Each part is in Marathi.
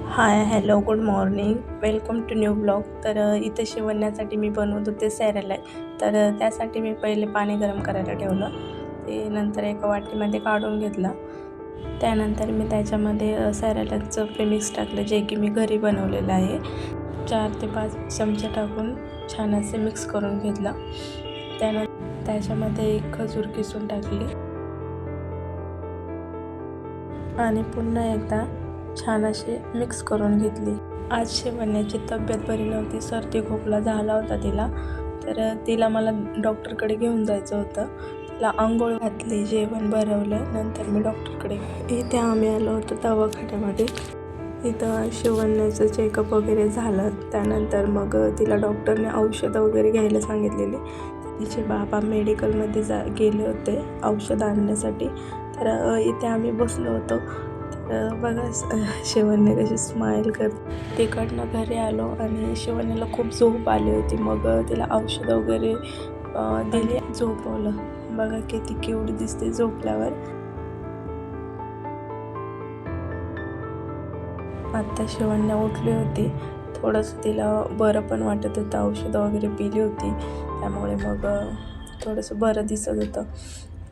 Hi hello good morning. Welcome to new blog. तर इथे शिवण्यासाठी मी बनवत होते सॅरेला तर त्यासाठी मी पहिले पाणी गरम करायला ठेवलं. ते नंतर एका वाटीमध्ये काढून घेतलं. त्यानंतर मी त्याच्यामध्ये सॅरेलाचं सॅरलाचं प्रेमिक्स टाकलं जे की मी घरी बनवलेलं आहे. चार ते पाच चमचे टाकून छान असे मिक्स करून घेतलं. त्यानंतर त्याच्यामध्ये एक खजूर किसून टाकली. आणि पुन्हा एकदा छान अशी मिक्स करून घेतली. आज शिवण्याची तब्येत बरी नव्हती. सर्दी खोकला झाला होता तिला. तर तिला मला डॉक्टरकडे घेऊन जायचं होतं. तिला आंघोळ घातली जेवण भरवलं. नंतर मी डॉक्टरकडे इथे आम्ही आलो होतो दवाखान्यामध्ये. इथं शिवण्याचं चेकअप वगैरे झालं. त्यानंतर मग तिला डॉक्टरने औषधं वगैरे घ्यायला सांगितलेली. तिचे बाबा मेडिकलमध्ये जा गेले होते औषध आणण्यासाठी. तर इथे आम्ही बसलो होतो. बघा स- शिवण्य कशी स्माईल कर तिकडनं घरी आलो आणि शिवण्याला खूप झोप आली होती. मग तिला औषधं वगैरे दिली झोपवलं. बघा किती केवढी दिसते झोपल्यावर. आत्ता शिवण्या उठली होती. थोडंसं तिला बरं पण वाटत होतं. औषधं वगैरे पिली होती. त्यामुळे मग थोडंसं बरं दिसत होतं.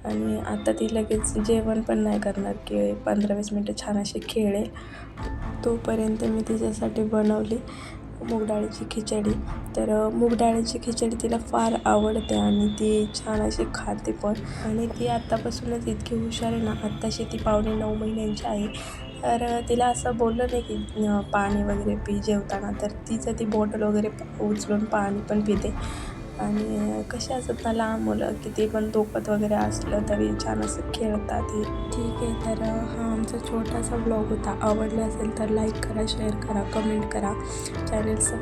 आणि आता ती लगेच जेवण पण नाही करणार की पंधरा वीस मिनटं छान अशी खेळेल तोपर्यंत मी तिच्यासाठी बनवली मूगडाळीची खिचडी. तर मूगडाळीची खिचडी तिला फार आवडते आणि ती छान अशी खाते पण. आणि ती आत्तापासूनच इतकी हुशार आहे ना आत्ताशी ती पावणे नऊ महिन्यांची आहे. तर तिला असं बोललं नाही की पाणी वगैरे पी जेवताना. तर तिचं ती बॉटल वगैरे उचलून पाणी पण पिते. आणि कसे असतात ना लहान मुलं किती पण दुखत वगैरे असलं तरी छान असं खेळतात हे. ठीक आहे तर हा आमचा छोटासा ब्लॉग होता. आवडला असेल तर लाईक करा शेअर करा कमेंट करा. चॅनल सब